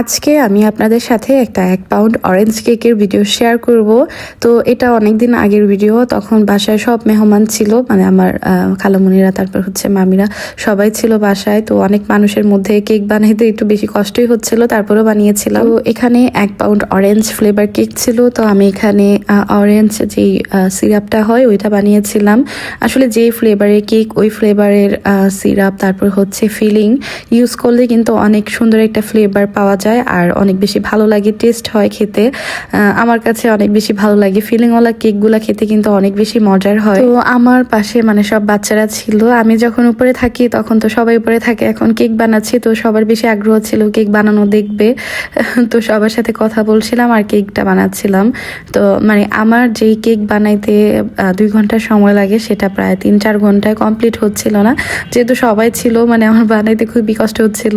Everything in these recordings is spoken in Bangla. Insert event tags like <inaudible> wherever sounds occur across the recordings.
আজকে আমি আপনাদের সাথে একটা এক পাউন্ড অরেঞ্জ কেকের ভিডিও শেয়ার করব। তো এটা অনেক দিন আগের ভিডিও তখন বাসায় সব মেহমান ছিল মানে আমার খালামুনিরা, তারপর হচ্ছে মামিরা সবাই ছিল বাসায়। তো অনেক মানুষের মধ্যে কেক বানাইতে একটু বেশি কষ্টই হচ্ছিল, তারপরেও বানিয়েছিলাম। তো এখানে এক পাউন্ড অরেঞ্জ ফ্লেভার কেক ছিল, তো আমি এখানে অরেঞ্জ যেই সিরাপটা হয়, ওইটা বানিয়েছিলাম। আসলে যে ফ্লেভারের কেক ওই ফ্লেভারের সিরাপ তারপর হচ্ছে ফিলিং ইউজ করলে কিন্তু অনেক সুন্দর একটা ফ্লেভার পাওয়া যায়। আর অনেক বেশি ভালো লাগে টেস্ট হয় খেতে। আমার কাছে অনেক বেশি ভালো লাগে। ফিলিংওয়ালা কেকগুলা খেতে কিন্তু অনেক বেশি মজার হয়। তো আমার পাশে মানে সব বাচ্চারা ছিল। আমি যখন উপরে থাকি তখন তো সবাই উপরে থাকে। এখন কেক বানাচ্ছি তো সবার বেশি আগ্রহ ছিল কেক বানানো দেখবে। <laughs> তো সবার সাথে কথা বলছিলাম আর কেকটা বানাচ্ছিলাম। তো মানে আমার যেই কেক বানাইতে দুই ঘণ্টা সময় লাগে সেটা প্রায় তিন চার ঘন্টায় কমপ্লিট হচ্ছিল না। যেহেতু সবাই ছিল মানে আমার বানাইতে খুবই কষ্ট হচ্ছিল।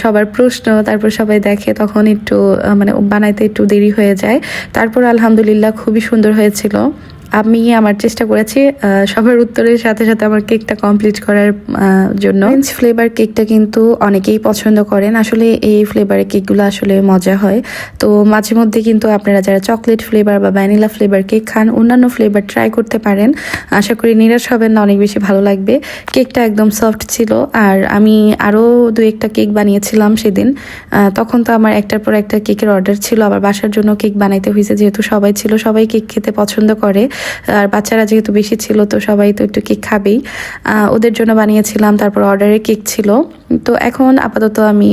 সবার প্রশ্ন, তারপর সবাই দেখে তখন একটু মানে বানাইতে একটু দেরি হয়ে যায়। তারপর আলহামদুলিল্লাহ খুবই সুন্দর হয়েছিল। আমি আমার চেষ্টা করেছি সবার উত্তরের সাথে সাথে আমার কেকটা কমপ্লিট করার জন্য। ফ্লেভার কেকটা কিন্তু অনেকেই পছন্দ করেন। আসলে এই ফ্লেভারের কেকগুলো আসলে মজা হয়। তো মাঝে মধ্যে কিন্তু আপনারা যারা চকলেট ফ্লেভার বা ভ্যানিলা ফ্লেভার কেক খান, অন্যান্য ফ্লেভার ট্রাই করতে পারেন। আশা করি নিরাশ হবেন না, অনেক বেশি ভালো লাগবে। কেকটা একদম সফট ছিল। আর আমি আরও দু একটা কেক বানিয়েছিলাম সেদিন। তখন তো আমার একটার পর একটা কেকের অর্ডার ছিল। আবার বাসার জন্য কেক বানাইতে হয়েছে যেহেতু সবাই ছিল, সবাই কেক খেতে পছন্দ করে। আর বাচ্চারা যেহেতু বেশি ছিল, তো সবাই তো একটু কেক খাবেই। ওদের জন্য বানিয়েছিলাম, তারপর অর্ডারে কেক ছিল। তো এখন আপাতত আমি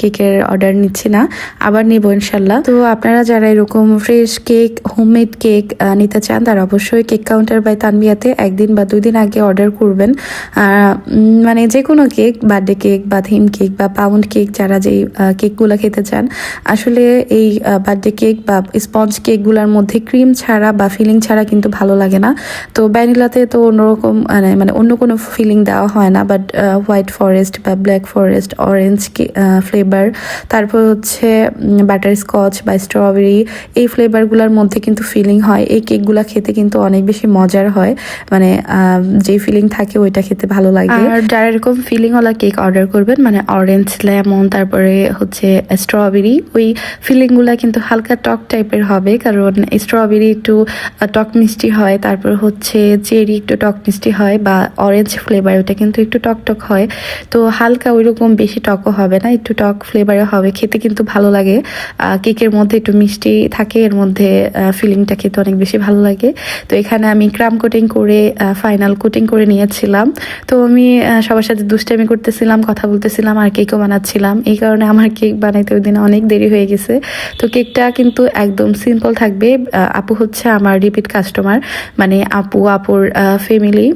কেকের অর্ডার নিচ্ছি না। আবার নিব ইনশাল্লাহ তো আপনারা যারা এরকম ফ্রেশ কেক হোমমেড কেক নিতে চান, তারা অবশ্যই কেক কাউন্টার বাই তানবিয়াতে একদিন বা দুই দিন আগে অর্ডার করবেন। মানে যে কোনো কেক বার্থডে কেক বা থিম কেক বা পাউন্ড কেক যারা যেই কেকগুলো খেতে চান, আসলে এই বার্থডে কেক বা স্পঞ্জ কেকগুলোর মধ্যে ক্রিম ছাড়া বা ফিলিং ছাড়া কিন্তু ভালো লাগে না। তো ভ্যানিলাতে তো অন্যরকম মানে মানে অন্য কোনো ফিলিং দেওয়া হয় না বাট হোয়াইট ফরেস্ট বা ব্ল্যাক ফরেস্ট অরেঞ্জ ফ্লেভার তারপর হচ্ছে বাটার স্কচ বা স্ট্রবেরি এই ফ্লেভারগুলোর মধ্যে কিন্তু ফিলিং হয়। এই কেকগুলো খেতে কিন্তু অনেক বেশি মজার হয়। মানে যে ফিলিং থাকে ওইটা খেতে ভালো লাগে। আর যারা এরকম ফিলিংওয়ালা কেক অর্ডার করবেন মানে অরেঞ্জ লেমন তারপরে হচ্ছে স্ট্রবেরি ওই ফিলিংগুলো কিন্তু হালকা টক টাইপের হবে। কারণ স্ট্রবেরি একটু টক মিষ্টি হয়, তারপর হচ্ছে চেরি একটু টক মিষ্টি হয়, বা অরেঞ্জ ফ্লেভার ওটা কিন্তু একটু টক টক হয়। তো হালকা ওইরকম বেশি টকও হবে না, একটু টক ফ্লেভারে হবে, খেতে কিন্তু ভালো লাগে। কেকের মধ্যে একটু মিষ্টি থাকে, এর মধ্যে ফিলিংটা খেতে অনেক বেশি ভালো লাগে। তো এখানে আমি ক্রাম কোটিং করে ফাইনাল কোটিং করে নিয়েছিলাম। তো আমি সবার সাথে দুষ্টামি করতেছিলাম, কথা বলতেছিলাম, আর কেকও বানাচ্ছিলাম। এই কারণে আমার কেক বানাইতে ওই দিন অনেক দেরি হয়ে গেছে। তো কেকটা কিন্তু একদম সিম্পল থাকবে। আপু হচ্ছে আমার রিপিট কাস্টমার মানে আপু, আপুর ফ্যামিলি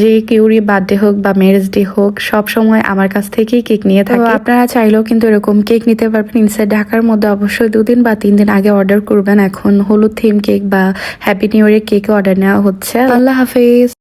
যে কেউরই বার্থডে হোক বা ম্যারেজ ডে হোক, সব সময় আমার কাছ থেকেই কেক নিয়ে থাকে। আপনারা চাইলেও কিন্তু এরকম কেক নিতে পারবেন। ইনসাইড ঢাকার মধ্যে অবশ্যই দুদিন বা তিন দিন আগে অর্ডার করবেন। এখন হলুদ থিম কেক বা হ্যাপি নিউ ইয়ারের কেক অর্ডার নেওয়া হচ্ছে। আল্লাহ হাফেজ।